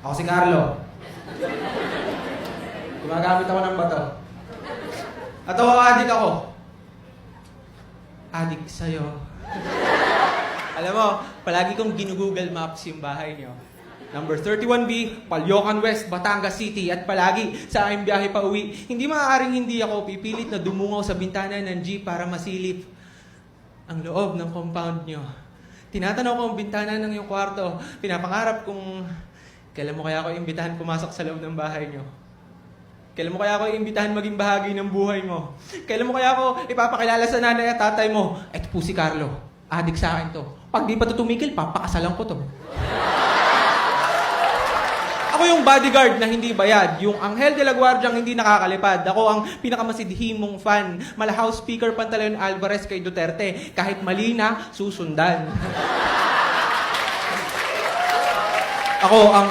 Ako si Carlo. Gumagamit ako ng bato. At ako, adik ako. Adik sa'yo. Alam mo, palagi kong ginugoogle maps yung bahay niyo. Number 31B, Palyokan West, Batangas City. At palagi sa aking biyahe pa uwi, hindi maaaring hindi ako pipilit na dumungaw sa bintana ng jeep para masilip ang loob ng compound nyo. Tinatanaw ko ang bintana ng iyong kwarto. Pinapangarap kung kailan mo kaya ako imbitahan pumasok sa loob ng bahay nyo. Kailan mo kaya ako imbitahan maging bahagi ng buhay mo? Kailan mo kaya ako ipapakilala sa nanay at tatay mo? Ito po si Carlo. Adik sa akin to. Pag di pa to tumigil, papakasalan ko to. Ako yung bodyguard na hindi bayad. Yung Anghel de la Guardia hindi nakakalipad. Ako ang pinakamasidhimong fan. Mala House Speaker Pantaleon Alvarez kay Duterte. Kahit mali na, susundan. Ako ang